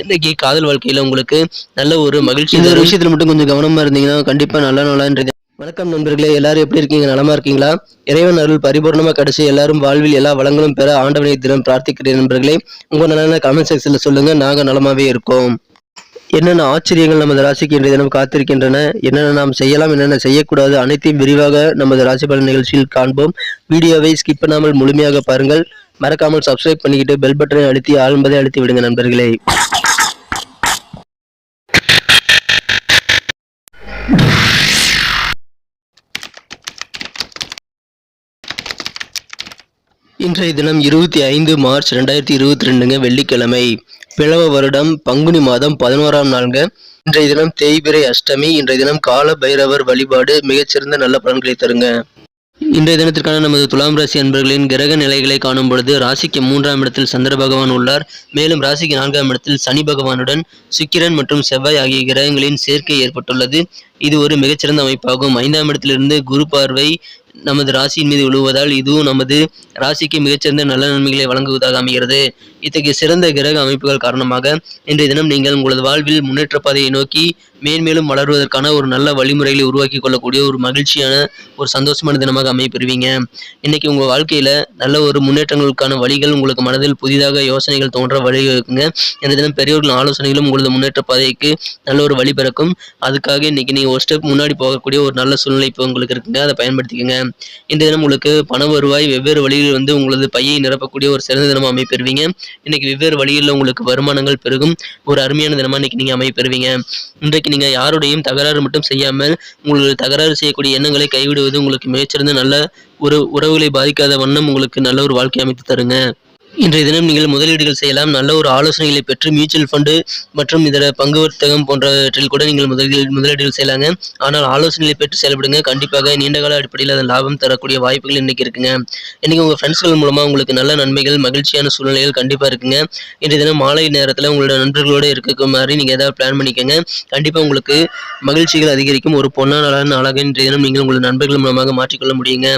இன்னைக்கு காதல் வாழ்க்கையில உங்களுக்கு நல்ல ஒரு மகிழ்ச்சி இந்த ஒரு விஷயத்துல மட்டும் கொஞ்சம் கவனமா இருந்தீங்கன்னா கண்டிப்பா நல்ல நாளான்றது வணக்கம் நண்பர்களே எல்லாரும் எப்படி இருக்கீங்க? நலமா இருக்கீங்களா? இறைவன் அருள் பரிபூர்ணமா கிடைச்சு எல்லாரும் வாழ்வில் எல்லா வளங்களும் பெற ஆண்டவனை தினம் பிரார்த்திக்கிறேன் நண்பர்களே. உங்க நலன கமெண்ட் செக்ஷன்ல சொல்லுங்க. நாங்க நலமாவே இருக்கோம். என்னென்ன ஆச்சரியங்கள் நமது ராசிக்கு இன்றைய தினம் காத்திருக்கின்றன? என்னென்ன நாம் செய்யலாம்? என்னென்ன செய்யக்கூடாது? அனைத்தையும் விரிவாக நமது ராசி பலன் நிகழ்ச்சியில் காண்போம். வீடியோவை ஸ்கிப் பண்ணாமல் முழுமையாக பாருங்கள். மறக்காமல் சப்ஸ்கிரைப் பண்ணிக்கிட்டு பெல் பட்டனை அழுத்தி ஆழ்ம்பதை அழுத்தி விடுங்க நண்பர்களே. இன்றைய தினம் இருபத்தி ஐந்து மார்ச் ரெண்டாயிரத்தி இருபத்தி ரெண்டுங்க வெள்ளிக்கிழமை. பிளவ வருடம் பங்குனி மாதம் பதினோராம் நாளுங்க. இன்றைய தினம் தேய்பிரை அஷ்டமி இன்றைய தினம் கால பைரவர் வழிபாடு மிகச்சிறந்த நல்ல பலன்களை தருங்க. இன்றைய தினத்திற்கான நமது துலாம் ராசி அன்பர்களின் கிரக நிலைகளை காணும் பொழுது ராசிக்கு மூன்றாம் இடத்தில் சந்திர பகவான் உள்ளார். மேலும் ராசிக்கு நான்காம் இடத்தில் சனி பகவானுடன் சுக்கிரன் மற்றும் செவ்வாய் ஆகிய கிரகங்களின் சேர்க்கை ஏற்பட்டுள்ளது. இது ஒரு மிகச்சிறந்த அமைப்பாகும். ஐந்தாம் இடத்திலிருந்து குரு பார்வை நமது ராசியின் மீது விழுவதால் இதுவும் நமது ராசிக்கு மிகச்சிறந்த நல்ல நன்மைகளை வழங்குவதாக அமைகிறது. இத்தகைய சிறந்த கிரக அமைப்புகள் காரணமாக இன்றைய தினம் நீங்கள் உங்களது வாழ்வில் முன்னேற்ற பாதையை நோக்கி மேன்மேலும் வளருவதற்கான ஒரு நல்ல வழிமுறைகளை உருவாக்கி கொள்ளக்கூடிய ஒரு மகிழ்ச்சியான ஒரு சந்தோஷமான தினமாக அமைப்பெறுவீங்க இன்னைக்கு உங்கள் வாழ்க்கையில் நல்ல ஒரு முன்னேற்றங்களுக்கான வழிகள் உங்களுக்கு மனதில் புதிதாக யோசனைகள் தோன்ற வழிவகுக்குங்க இந்த தினம் பெரியவர்கள் ஆலோசனைகளும் உங்களது முன்னேற்ற பாதைக்கு நல்ல ஒரு வழி பிறக்கும். அதுக்காக இன்னைக்கு நீங்கள் ஒரு ஸ்டெப் முன்னாடி போகக்கூடிய ஒரு நல்ல சூழ்நிலை இப்போ உங்களுக்கு இருக்குங்க. அதை பயன்படுத்திக்கோங்க. இந்த தினம் உங்களுக்கு பண வருவாய் வெவ்வேறு வழிகளில் வந்து உங்களது பையை நிரப்பக்கூடிய ஒரு சிறந்த தினமாக அமைப்பெறுவீங்க இன்னைக்கு வெவ்வேறு வழியில் உங்களுக்கு வருமானங்கள் பெருகும். ஒரு அருமையான தினமா இன்னைக்கு நீங்க அமைப்பெறுவீங்க இன்றைக்கு நீங்க யாருடையும் தகராறு மட்டும் செய்யாமல் உங்களுக்கு தகராறு செய்யக்கூடிய எண்ணங்களை கைவிடுவது உங்களுக்கு மிகச்சிறந்த நல்ல ஒரு உறவுகளை பாதிக்காத வண்ணம் உங்களுக்கு நல்ல ஒரு வாழ்க்கை அமைத்து தருங்க. இன்றைய தினம் நீங்கள் முதலீடுகள் செய்யலாம். நல்ல ஒரு ஆலோசனைகளை பெற்று மியூச்சுவல் ஃபண்டு மற்றும் இதர பங்கு வர்த்தகம் போன்றவற்றில் கூட நீங்கள் முதலீடு முதலீடுகள் செய்யலாங்க. ஆனால் ஆலோசனைகளை பெற்று செயல்படுங்க. கண்டிப்பாக நீண்டகால அடிப்படையில் அதன் லாபம் தரக்கூடிய வாய்ப்புகள் இன்னைக்கு இருக்குங்க. இன்னைக்கு உங்கள் ஃப்ரெண்ட்ஸ்கள் மூலமாக உங்களுக்கு நல்ல நன்மைகள் மகிழ்ச்சியான சூழ்நிலைகள் கண்டிப்பாக இருக்குங்க. இன்றைய தினம் மாலை நேரத்தில் உங்களோட நண்பர்களோடு இருக்க மாதிரி நீங்கள் ஏதாவது பிளான் பண்ணிக்கோங்க. கண்டிப்பாக உங்களுக்கு மகிழ்ச்சிகள் அதிகரிக்கும். ஒரு பொன்னான நாளாக இன்றைய தினம் நீங்கள் உங்களோட நண்பர்கள் மூலமாக மாற்றிக்கொள்ள முடியுங்க.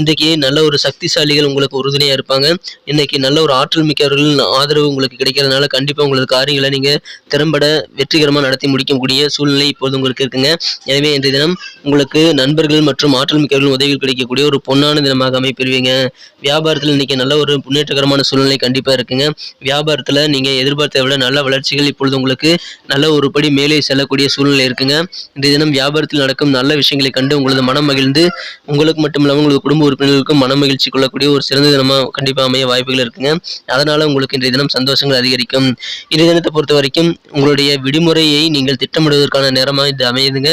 இன்றைக்கு நல்ல ஒரு சக்திசாலிகள் உங்களுக்கு உறுதுணையாக இருப்பாங்க. இன்னைக்கு நல்ல ஒரு ஆற்றல் மிக்கவர்களின் ஆதரவு உங்களுக்கு கிடைக்கிறதுனால கண்டிப்பாக உங்களது காரியங்களை நீங்கள் திறம்பட வெற்றிகரமாக நடத்தி முடிக்கக்கூடிய சூழ்நிலை இப்போது உங்களுக்கு இருக்குங்க. எனவே இன்றைய தினம் உங்களுக்கு நண்பர்கள் மற்றும் ஆற்றல் மிக்கவர்களின் உதவிகள் கிடைக்கக்கூடிய ஒரு பொன்னான தினமாக அமைப்பெறுவீங்க. வியாபாரத்தில் இன்னைக்கு நல்ல ஒரு முன்னேற்றகரமான சூழ்நிலை கண்டிப்பாக இருக்குங்க. வியாபாரத்தில் நீங்கள் எதிர்பார்த்ததை விட நல்ல வளர்ச்சிகள் இப்பொழுது உங்களுக்கு நல்ல ஒரு படி மேலே செல்லக்கூடிய சூழ்நிலை இருக்குங்க. இன்றைய தினம் வியாபாரத்தில் நடக்கும் நல்ல விஷயங்களை கண்டு உங்களது மனம் மகிழ்ந்து உங்களுக்கு மட்டும் இல்லாமல் உங்களது குடும்ப உறுப்பினர்களுக்கும் மன மகிழ்ச்சி கொள்ளக்கூடிய ஒரு சிறந்த தினமாக கண்டிப்பாக அமைய வாய்ப்புகள் இருக்குங்க. அதனால் உங்களுக்கு இன்றைய தினம் சந்தோஷங்கள் அதிகரிக்கும். இன்றைய தினத்தை பொறுத்த வரைக்கும் உங்களுடைய விடுமுறையை நீங்கள் திட்டமிடுவதற்கான நேரமாக இது அமையுதுங்க.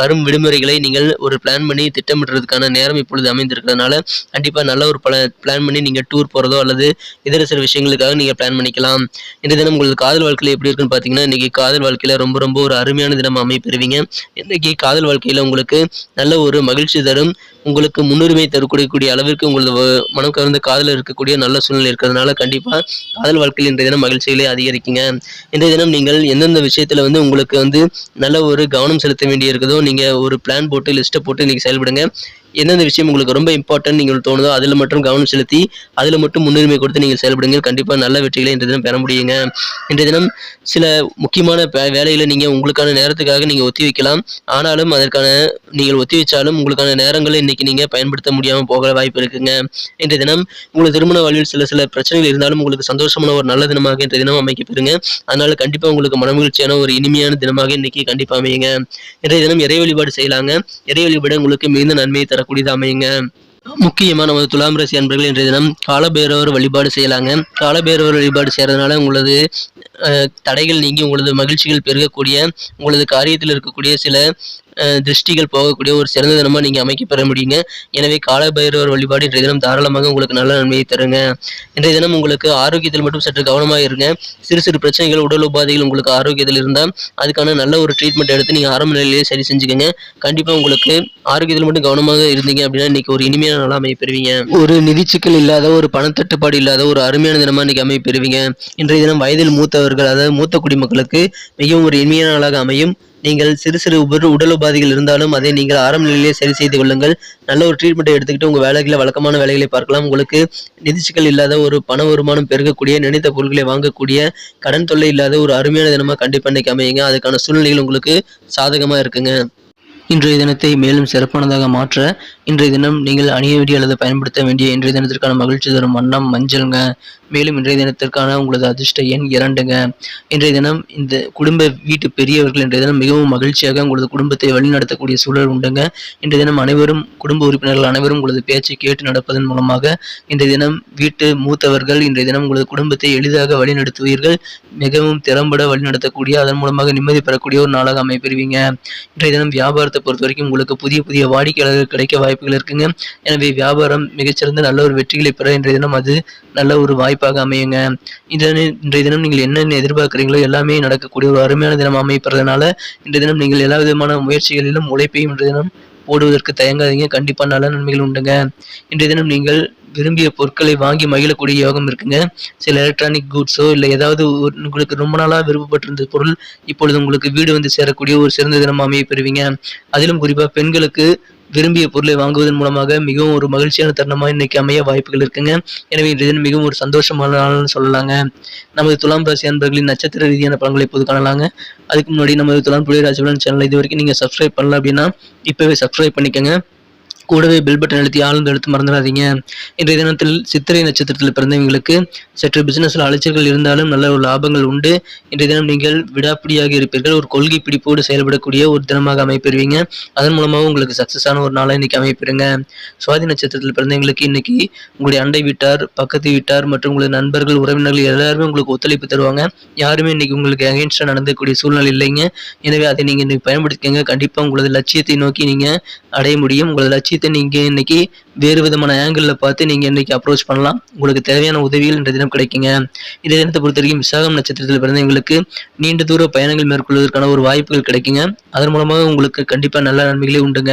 வரும் விடுமுறைகளை நீங்கள் ஒரு பிளான் பண்ணி திட்டமிடுறதுக்கான நேரம் இப்பொழுது அமைந்திருக்கிறதுனால கண்டிப்பாக நல்ல ஒரு பல பிளான் பண்ணி நீங்கள் டூர் போகிறதோ அல்லது இதர சில விஷயங்களுக்காக நீங்கள் பிளான் பண்ணிக்கலாம். இன்றைய தினம் உங்களுக்கு காதல் வாழ்க்கையில் எப்படி இருக்குன்னு பார்த்தீங்கன்னா இன்னைக்கு காதல் வாழ்க்கையில் ரொம்ப ரொம்ப ஒரு அருமையான தினம் அமைப்பெறுவீங்க. இன்னைக்கு காதல் வாழ்க்கையில் உங்களுக்கு நல்ல ஒரு மகிழ்ச்சி தரும். உங்களுக்கு முன்னுரிமை தரக்கூடிய அளவிற்கு உங்களது மனம் கவர்ந்த காதல் இருக்கக்கூடிய நல்ல சூழ்நிலை இருக்கிறதுனால கண்டிப்பாக காதல் வாழ்க்கையில் இன்றைய தினம் மகிழ்ச்சிகளை அதிகரிக்குங்க. இன்றைய தினம் நீங்கள் எந்தெந்த விஷயத்தில் வந்து உங்களுக்கு வந்து நல்ல ஒரு கவனம் செலுத்த வேண்டியிருக்குதோ நீங்கள் ஒரு பிளான் போட்டு லிஸ்ட்டை போட்டு நீங்கள் செயல்படுங்க. எந்தெந்த விஷயம் உங்களுக்கு ரொம்ப இம்பார்ட்டன்ட் நீங்கள் தோணுதோ அதில் மட்டும் கவனம் செலுத்தி அதில் மட்டும் முன்னுரிமை கொடுத்து நீங்கள் செயல்படுங்க கண்டிப்பாக நல்ல வெற்றிகளை இன்றைய தினம் பெற முடியுங்க. இன்றைய தினம் சில முக்கியமான வேலைகளை நீங்கள் உங்களுக்கான நேரத்துக்காக நீங்கள் ஒத்தி வைக்கலாம். ஆனாலும் அதற்கான நீங்கள் ஒத்தி வச்சாலும் உங்களுக்கான நேரங்களை இன்னைக்கு நீங்கள் பயன்படுத்த முடியாமல் போக வாய்ப்பு இருக்குங்க. இன்றைய தினம் உங்களுக்கு திருமண வாழ்வில் சில சில பிரச்சனைகள் இருந்தாலும் உங்களுக்கு சந்தோஷமான ஒரு நல்ல தினமாக இன்றைய தினம் அமைக்கப்படுங்க அதனால கண்டிப்பாக உங்களுக்கு மனமகிழ்ச்சியான ஒரு இனிமையான தினமாக இன்னைக்கு கண்டிப்பாக அமையுங்க. இன்றைய தினம் இறை வழிபாடு செய்யலாங்க. இறை வழிபாடு உங்களுக்கு மிகுந்த நன்மையை வரக்கூடியது அமையுங்க. முக்கியமாக நமது துலாம் ராசி அன்பர்கள் இன்றைய தினம் காலபைரவர் வழிபாடு செய்யலாங்க. காலபைரவர் வழிபாடு செய்யறதுனால உங்களது தடைகள் நீங்கி உங்களது மகிழ்ச்சிகள் பெருகக்கூடிய உங்களது காரியத்தில் இருக்கக்கூடிய சில திருஷ்டிகள் போகக்கூடிய ஒரு சிறந்த தினமாக நீங்கள் அமைக்க பெற முடியுங்க. எனவே காலபைரவர் வழிபாடு இன்றைய தினம் தாராளமாக உங்களுக்கு நல்ல நன்மையை தருங்க. இன்றைய தினம் உங்களுக்கு ஆரோக்கியத்தில் மட்டும் சற்று கவனமாக இருங்க. சிறு சிறு பிரச்சனைகள் உடல் உபாதைகள் உங்களுக்கு ஆரோக்கியத்தில் இருந்தால் அதுக்கான நல்ல ஒரு ட்ரீட்மெண்ட் எடுத்து நீங்கள் ஆரம்ப நிலையிலேயே சரி செஞ்சுக்கோங்க. கண்டிப்பாக உங்களுக்கு ஆரோக்கியத்தில் மட்டும் கவனமாக இருந்தீங்க அப்படின்னா இன்னைக்கு ஒரு இனிமையான நாளாக அமைப்பெறுவீங்க ஒரு நிதி சிக்கல் இல்லாத ஒரு பணத்தட்டுப்பாடு இல்லாத ஒரு அருமையான தினமாக இன்னைக்கு அமைப்பெறுவீங்க இன்றைய தினம் வயதில் மூத்தவர்கள் அதாவது மூத்த குடிமக்களுக்கு மிகவும் ஒரு இனிமையான நாளாக அமையும். நீங்கள் சிறு சிறு உடல் உபாதைகள் இருந்தாலும் அதை நீங்கள் ஆரம்ப நிலையிலே சரி செய்து கொள்ளுங்கள். நல்ல ஒரு ட்ரீட்மெண்ட்டை எடுத்துக்கிட்டு உங்கள் வேலைகளை வழக்கமான வேலைகளை பார்க்கலாம். உங்களுக்கு நிதிச்சுக்கள் இல்லாத ஒரு பண வருமானம் பெருகக்கூடிய நினைத்த பொருட்களை வாங்கக்கூடிய கடன் தொல்லை இல்லாத ஒரு அருமையான தினமாக கண்டிப்பாக இன்னைக்கு அமையுங்க. அதுக்கான சூழ்நிலைகள் உங்களுக்கு சாதகமாக இருக்குங்க. இன்றைய தினத்தை மேலும் சிறப்பானதாக மாற்ற இன்றைய தினம் நீங்கள் அணிய வேண்டிய அல்லது பயன்படுத்த வேண்டிய இன்றைய தினத்திற்கான மகிழ்ச்சி தரும் வண்ணம் மஞ்சள்ங்க. மேலும் இன்றைய தினத்திற்கான உங்களது அதிர்ஷ்ட எண் இரண்டுங்க. இன்றைய தினம் இந்த குடும்ப வீட்டு பெரியவர்கள் இன்றைய தினம் மிகவும் மகிழ்ச்சியாக உங்களது குடும்பத்தை வழிநடத்தக்கூடிய சூழல் உண்டுங்க. இன்றைய தினம் அனைவரும் குடும்ப உறுப்பினர்கள் அனைவரும் உங்களது பேச்சை கேட்டு நடப்பதன் மூலமாக இன்றைய தினம் வீட்டு மூத்தவர்கள் இன்றைய தினம் உங்களது குடும்பத்தை எளிதாக வழிநடத்துவீர்கள். மிகவும் திறம்பட வழிநடத்தக்கூடிய அதன் மூலமாக நிம்மதி பெறக்கூடிய ஒரு நாளாக அமைப்பெறுவீங்க. இன்றைய தினம் வியாபாரத்தை பொறுத்த வரைக்கும் உங்களுக்கு புதிய புதிய வாடிக்கையாளர்கள் கிடைக்க வாய்ப்புகள் இருக்குங்க. எனவே வியாபாரம் மிகச்சிறந்த நல்ல ஒரு வெற்றிகளை பெற இன்றைய தினம் அது நல்ல ஒரு வாய்ப்பு வாய்ப்பாக அமையுங்க. இன்றைய இன்றைய தினம் நீங்கள் என்னென்ன எதிர்பார்க்குறீங்களோ எல்லாமே நடக்கக்கூடிய ஒரு அருமையான தினம் அமைப்பறதுனால இன்றைய தினம் நீங்கள் எல்லா விதமான முயற்சிகளிலும் உழைப்பையும் இன்றைய தினம் போடுவதற்கு தயங்காதீங்க. கண்டிப்பாக நல்ல நன்மைகள் உண்டுங்க. இன்றைய தினம் நீங்கள் விரும்பிய பொருட்களை வாங்கி மகிழக்கூடிய யோகம் இருக்குங்க. சில எலக்ட்ரானிக் கூட்ஸோ இல்லை ஏதாவது உங்களுக்கு ரொம்ப நாளாக விருப்பப்பட்டிருந்த பொருள் இப்பொழுது உங்களுக்கு வீடு வந்து சேரக்கூடிய ஒரு சிறந்த தினமாக அமைய பெறுவீங்க. அதிலும் குறிப்பாக பெண்களுக்கு விரும்பிய பொருளை வாங்குவதன் மூலமாக மிகவும் ஒரு மகிழ்ச்சியான தருணமாக இன்னைக்கு அமைய வாய்ப்புகள் இருக்குங்க. எனவே இன்றைய தினம் மிகவும் ஒரு சந்தோஷமான நாள்னு சொல்லலாங்க. நமது துலாம் ராசி அன்பர்களின் நட்சத்திர ரீதியான பலன்களை இப்போது காணலாங்க. அதுக்கு முன்னாடி நமது துலாம் புலி ராசிபலன் சேனல் இது வரைக்கும் நீங்கள் சப்ஸ்கிரைப் பண்ணல அப்படின்னா இப்போவே சப்ஸ்கிரைப் பண்ணிக்கோங்க. கூடவே பெல் பட்டன் அழுத்தி ஆழ்ந்து எழுத்து மறந்துடாதீங்க. இன்றைய தினத்தில் சித்திரை நட்சத்திரத்தில் பிறந்தவங்களுக்கு சற்று பிசினஸ்ல அலைச்சல்கள் இருந்தாலும் நல்ல ஒரு லாபங்கள் உண்டு. இன்றைய தினம் நீங்கள் விடாப்பிடியாக இருப்பீர்கள். ஒரு கொள்கை பிடிப்போடு செயல்படக்கூடிய ஒரு தினமாக அமைப்பெறுவீங்க அதன் மூலமாக உங்களுக்கு சக்சஸான ஒரு நாளாக இன்னைக்கு அமைப்பெறுங்க சுவாதி நட்சத்திரத்தில் பிறந்தவங்களுக்கு இன்னைக்கு உங்களுடைய அண்டை வீட்டார் பக்கத்து வீட்டார் மற்றும் உங்களுடைய நண்பர்கள் உறவினர்கள் எல்லாருமே உங்களுக்கு ஒத்துழைப்பு தருவாங்க. யாருமே இன்னைக்கு உங்களுக்கு அகேன்ஸ்டாக நடந்தக்கூடிய சூழ்நிலை இல்லைங்க. எனவே அதை நீங்கள் இன்னைக்கு பயன்படுத்திக்கங்க. கண்டிப்பாக உங்களது லட்சியத்தை நோக்கி நீங்கள் அடைய முடியும். உங்களது லட்சியத்தை நீங்கள் இன்னைக்கு வேறு விதமான ஆங்கிளில் பார்த்து நீங்கள் இன்னைக்கு அப்ரோச் பண்ணலாம். உங்களுக்கு தேவையான உதவிகள் இன்றைய தினம் கிடைக்குங்க. இந்த தினத்தை பொறுத்த வரைக்கும் விசாகம் நட்சத்திரத்தில் பிறந்தவங்களுக்கு நீண்ட தூர பயணங்கள் மேற்கொள்வதற்கான ஒரு வாய்ப்புகள் கிடைக்குங்க. அதன் மூலமாக உங்களுக்கு கண்டிப்பாக நல்ல நன்மைகளே உண்டுங்க.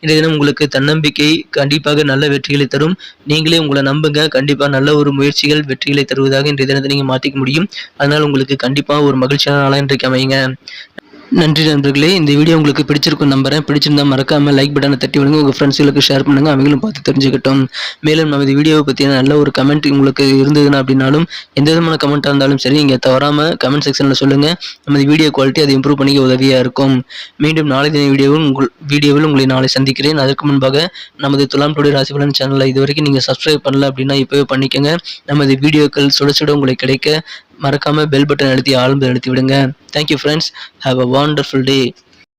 இந்த தினம் உங்களுக்கு தன்னம்பிக்கை கண்டிப்பாக நல்ல வெற்றிகளை தரும். நீங்களே உங்களை நம்புங்க. கண்டிப்பாக நல்ல ஒரு முயற்சிகள் வெற்றிகளை தருவதாக இன்றைய தினத்தை நீங்கள் மாற்றிக்க முடியும். அதனால் உங்களுக்கு கண்டிப்பாக ஒரு மகிழ்ச்சியான நாளாக இன்றைக்கு அமையுங்க. நன்றி நண்பர்களே இந்த வீடியோ உங்களுக்கு பிடிச்சிருக்கும் நம்புறேன். பிடிச்சிருந்தா மறக்காம லைக் பட்டனை தட்டி விடுங்க. உங்கள் ஃப்ரெண்ட்ஸுகளுக்கு ஷேர் பண்ணுங்க. அவங்களும் பார்த்து தெரிஞ்சுக்கிட்டோம். மேலும் நம்ம இந்த வீடியோவை பற்றின நல்ல ஒரு கமெண்ட் உங்களுக்கு இருந்ததுன்னா அப்படின்னாலும் எந்த விதமான கமெண்ட்டாக இருந்தாலும் சரி நீங்கள் தவறாமல் கமெண்ட் செக்ஷனில் சொல்லுங்கள் நமது வீடியோ குவாலிட்டி அதை இம்ப்ரூவ் பண்ணிக்க உதவியாக இருக்கும். மீண்டும் நாளை தின வீடியோவில் உங்கள் வீடியோவில் உங்களை நாளை சந்திக்கிறேன். அதற்கு முன்பாக நமது துலாம் டுடே ராசிபலன் சேனலை இது வரைக்கும் நீங்கள் சப்ஸ்கிரைப் பண்ணல அப்படின்னா இப்போவே பண்ணிக்கோங்க. நமது வீடியோக்கள் சுட சுட உங்களுக்கு கிடைக்க மறக்காமல் பெல் பட்டன் அழுத்தி ஆழ்ந்து அழுத்தி விடுங்க. Thank you friends have a wonderful day